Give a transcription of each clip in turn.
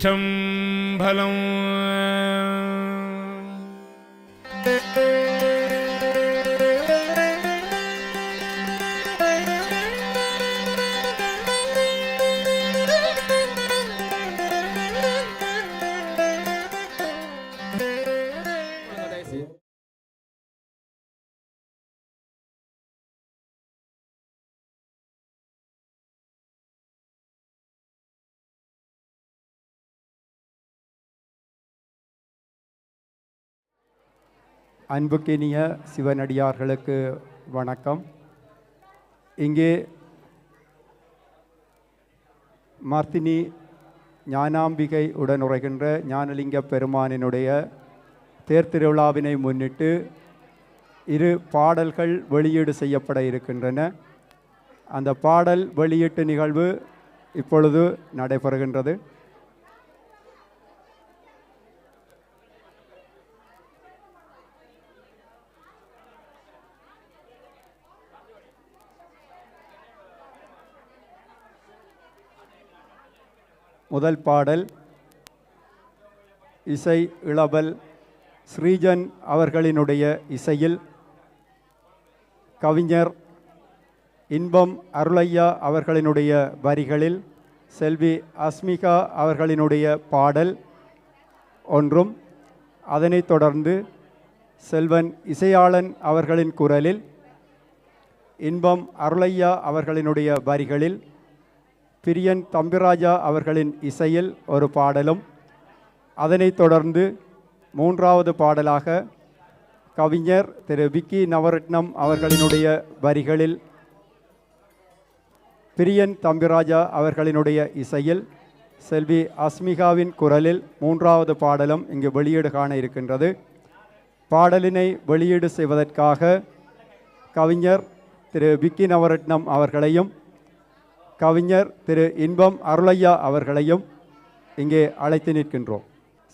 चम्भलम्। அன்புக்கினிய சிவனடியார்களுக்கு வணக்கம். இங்கே மார்த்தினி ஞானாம்பிகை உடனுரைகின்ற ஞானலிங்க பெருமானினுடைய தேர்திருவிழாவினை முன்னிட்டு இரு பாடல்கள் வெளியீடு செய்யப்பட இருக்கின்றன. அந்த பாடல் வெளியீட்டு நிகழ்வு இப்பொழுது நடைபெறுகின்றது. முதல் பாடல் இசை இளவல் ஸ்ரீஜன் அவர்களினுடைய இசையில் கவிஞர் இன்பம் அருளையா அவர்களினுடைய வரிகளில் செல்வி அஸ்மிகா அவர்களினுடைய பாடல் ஒன்றும் அதனைத் தொடர்ந்து செல்வன் இசையாளன் அவர்களின் குரலில் இன்பம் அருளையா அவர்களினுடைய வரிகளில் பிரியன் தம்பிராஜா அவர்களின் இசையில் ஒரு பாடலும் அதனைத் தொடர்ந்து மூன்றாவது பாடலாக கவிஞர் திரு விக்கி நவரத்னம் அவர்களினுடைய வரிகளில் பிரியன் தம்பிராஜா அவர்களினுடைய இசையில் செல்வி அஸ்மிகாவின் குரலில் மூன்றாவது பாடலும் இங்கு வெளியீடு காண இருக்கின்றது. பாடலினை வெளியீடு செய்வதற்காக கவிஞர் திரு விக்கி நவரத்னம் அவர்களையும் கவிஞர் திரு இன்பம் அருளையா அவர்களையும் இங்கே அழைத்து நிற்கின்றோம்.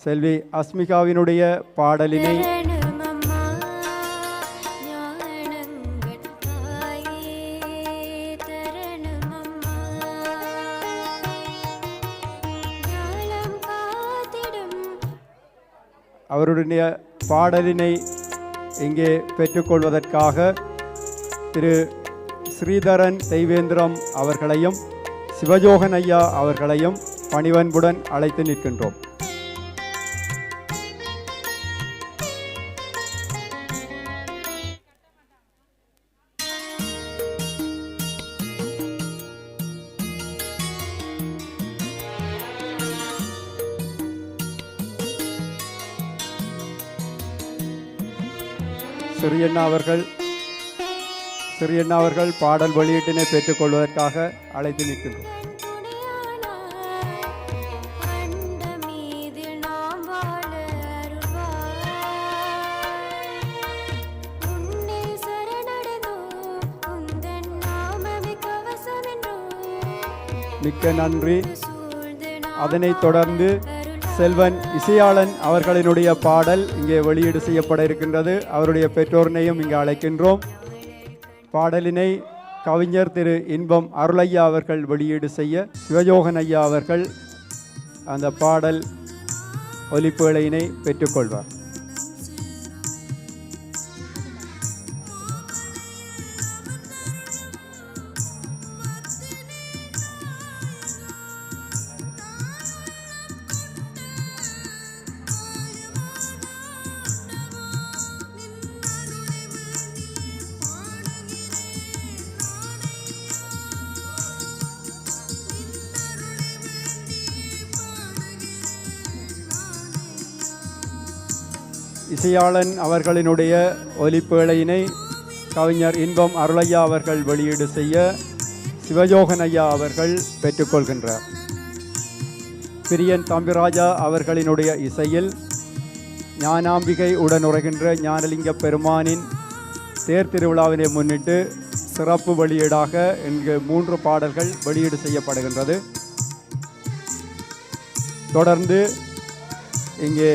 செல்வி அஸ்மிகாவினுடைய பாடலினை அவருடைய பாடலினை இங்கே பெற்றுக்கொள்வதற்காக திரு ஸ்ரீதரன் தெய்வேந்திரம் அவர்களையும் சிவஜோகன் ஐயா அவர்களையும் பணிவன்புடன் அழைத்து நிற்கின்றோம். சிறியண்ணா அவர்கள் சிறியண்ணா அவர்கள் பாடல் வெளியீட்டினை பெற்றுக்கொள்வதற்காக அழைத்து நிற்கின்றோம். மிக்க நன்றி. அதனைத் தொடர்ந்து செல்வன் இசையாளன் அவர்களினுடைய பாடல் இங்கே வெளியீடு செய்யப்பட இருக்கின்றது. அவருடைய பெற்றோரினையும் இங்கே அழைக்கின்றோம். பாடலினை கவிஞர் திரு இன்பம் அருளையா அவர்கள் வெளியீடு செய்ய சிவயோகன் ஐயா அவர்கள் அந்த பாடல் ஒலிப்பேழையினை பெற்றுக்கொள்வார். இசையாளன் அவர்களினுடைய ஒலிப்பேழையினை கவிஞர் இன்பம் அருளையா அவர்கள் வெளியீடு செய்ய சிவயோகன் ஐயா அவர்கள் பெற்றுக்கொள்கின்றார். பிரியன் தம்பிராஜா அவர்களினுடைய இசையில் ஞானாம்பிகை உடனுரைகின்ற ஞானலிங்க பெருமானின் தேர் திருவிழாவினை முன்னிட்டு சிறப்பு வெளியீடாக இங்கு மூன்று பாடல்கள் வெளியீடு செய்யப்படுகின்றது. தொடர்ந்து இங்கே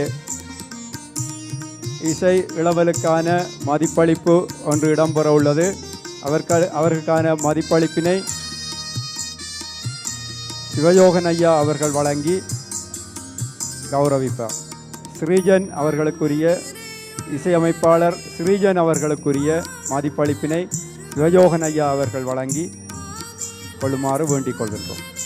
இசை இளவலுக்கான மதிப்பளிப்பு ஒன்று இடம்பெற உள்ளது. அவர்கள் அவர்களுக்கான மதிப்பளிப்பினை சிவயோகன் ஐயா அவர்கள் வழங்கி கௌரவிப்பார். ஸ்ரீஜன் அவர்களுக்குரிய இசையமைப்பாளர் ஸ்ரீஜன் அவர்களுக்குரிய மதிப்பளிப்பினை சிவயோகன் ஐயா அவர்கள் வழங்கி கொள்ளுமாறு வேண்டிக் கொள்கின்றோம்.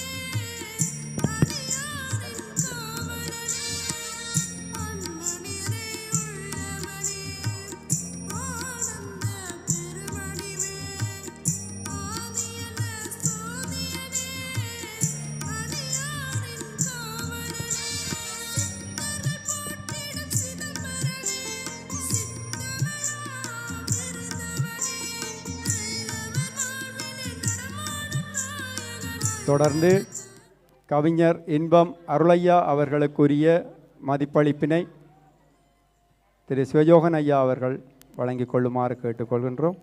தொடர்ந்து கவிஞர் இன்பம் அருளையா அவர்களுக்குரிய மதிப்பளிப்பினை திரு சிவயோகன் ஐயா அவர்கள் வழங்கிக் கொள்ளுமாறு கேட்டுக்கொள்கின்றோம்.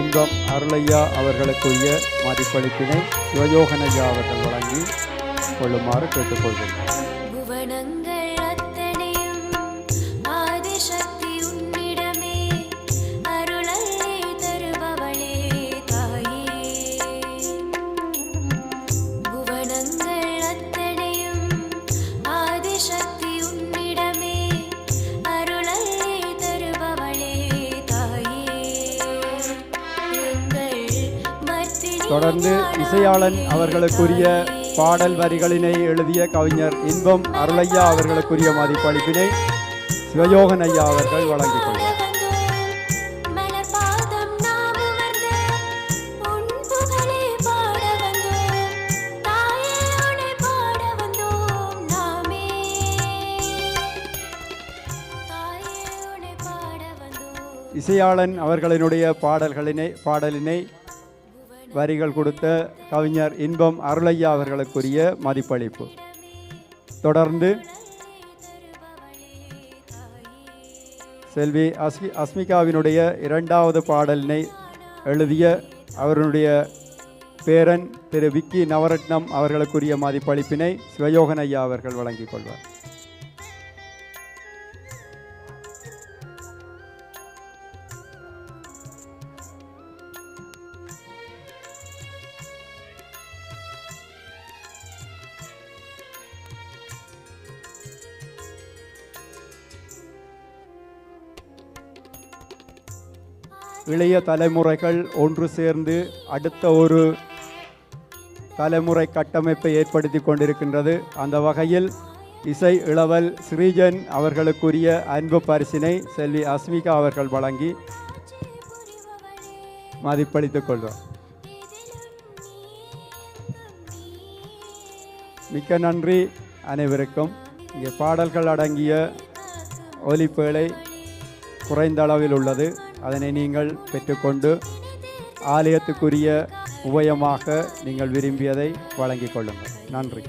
இன்பம் அருளையா அவர்களுக்குரிய மதிப்பளிப்பினை சிவயோகன் ஐயா அவர்கள் வழங்கி கொள்ளுமாறு கேட்டுக்கொள்கின்றோம். இசையாளன் அவர்களுக்குரிய பாடல் வரிகளினை எழுதிய கவிஞர் இன்பம் அருளையா அவர்களுக்குரிய மதிப்பளிப்பினை சிவயோகன் ஐயா அவர்கள் வழங்கிக் கொள்வார். இசையாளன் அவர்களினுடைய பாடல்களினை பாடலினை வரிகள் கொடுத்த கவிஞர் இன்பம் அருளையா அவர்களுக்குரிய மதிப்பளிப்பு. தொடர்ந்து செல்வி அஸ்மி அஸ்மிகாவினுடைய இரண்டாவது பாடலினை எழுதிய அவருடைய பேரன் திரு விக்கி நவரத்னம் அவர்களுக்குரிய மதிப்பளிப்பினை சிவயோகன் ஐயா அவர்கள் வழங்கிக் கொள்வார். இளைய தலைமுறைகள் ஒன்று சேர்ந்து அடுத்த ஒரு தலைமுறை கட்டமைப்பை ஏற்படுத்தி கொண்டிருக்கின்றது. அந்த வகையில் இசை இளவல் ஸ்ரீஜன் அவர்களுக்குரிய அன்பு பரிசினை செல்வி அஸ்மிகா அவர்கள் வழங்கி மதிப்பளித்துக் கொள்வார் மிக்க நன்றி அனைவருக்கும். இங்கே பாடல்கள் அடங்கிய ஒலிப்பேழை குறைந்த அளவில் உள்ளது. அதனை நீங்கள் பெற்றுக்கொண்டு ஆலயத்துக்குரிய உபயமாக நீங்கள் விரும்பியதை வழங்கிக் கொள்ளுங்கள். நன்றி.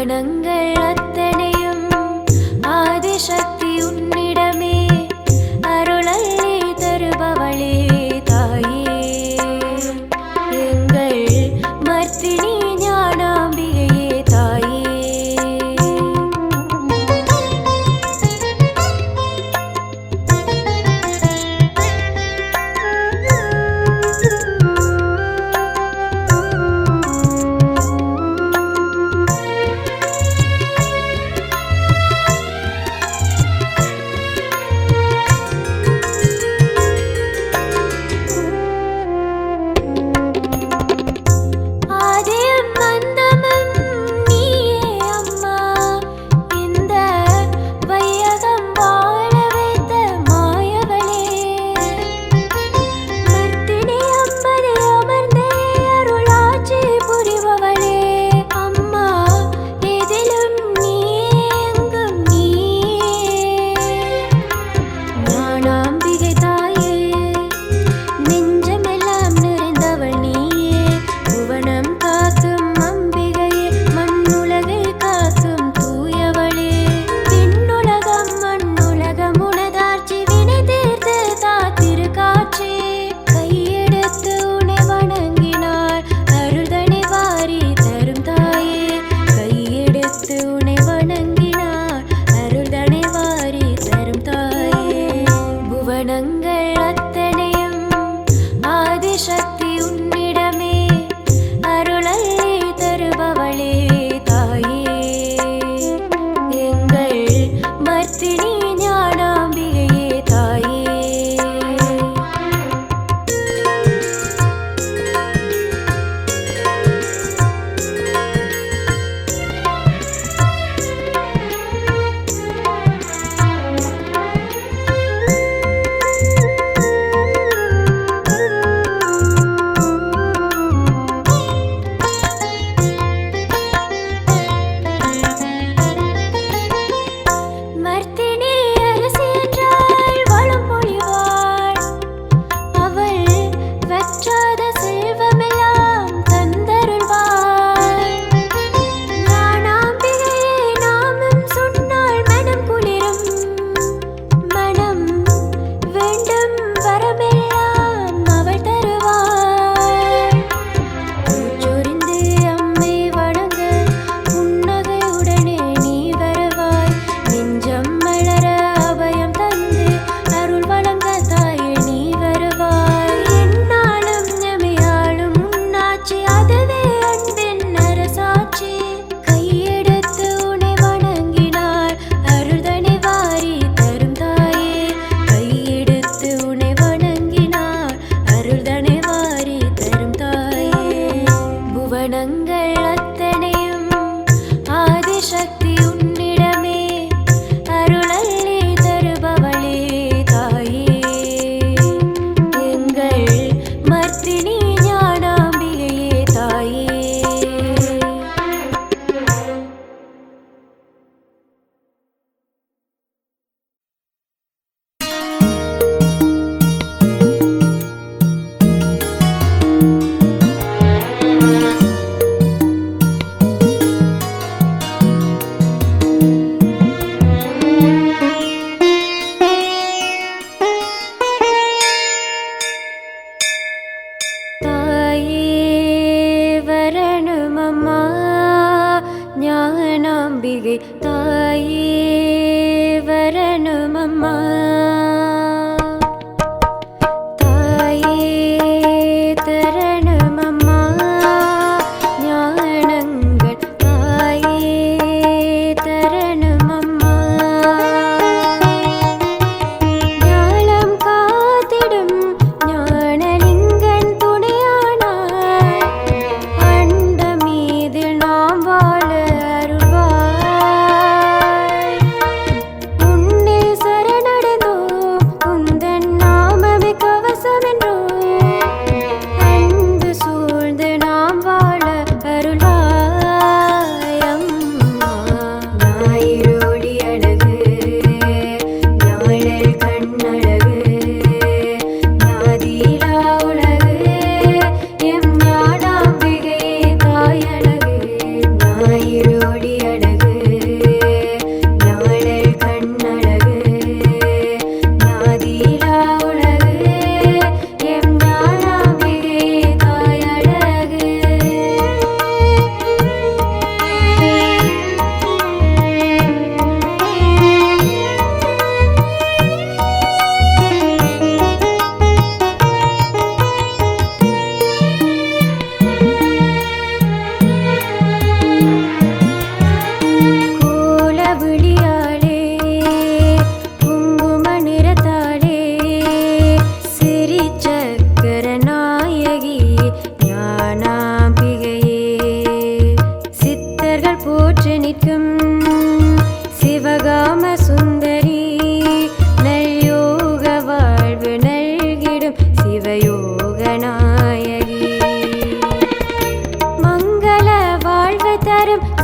வணங்க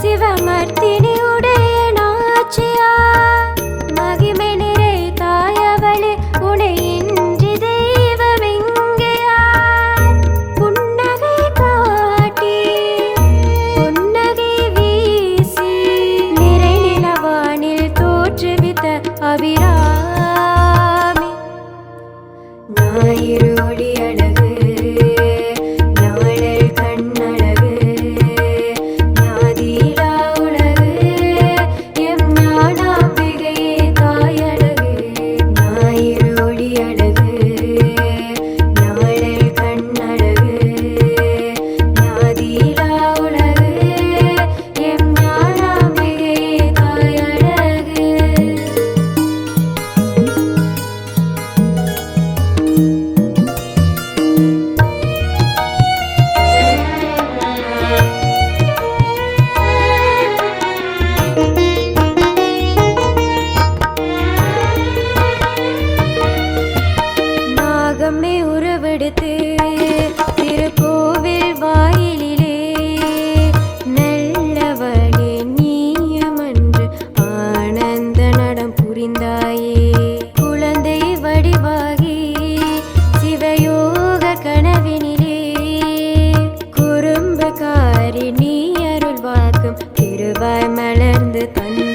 சிவமர்த்தினி வருவாய் மலர்ந்து தன்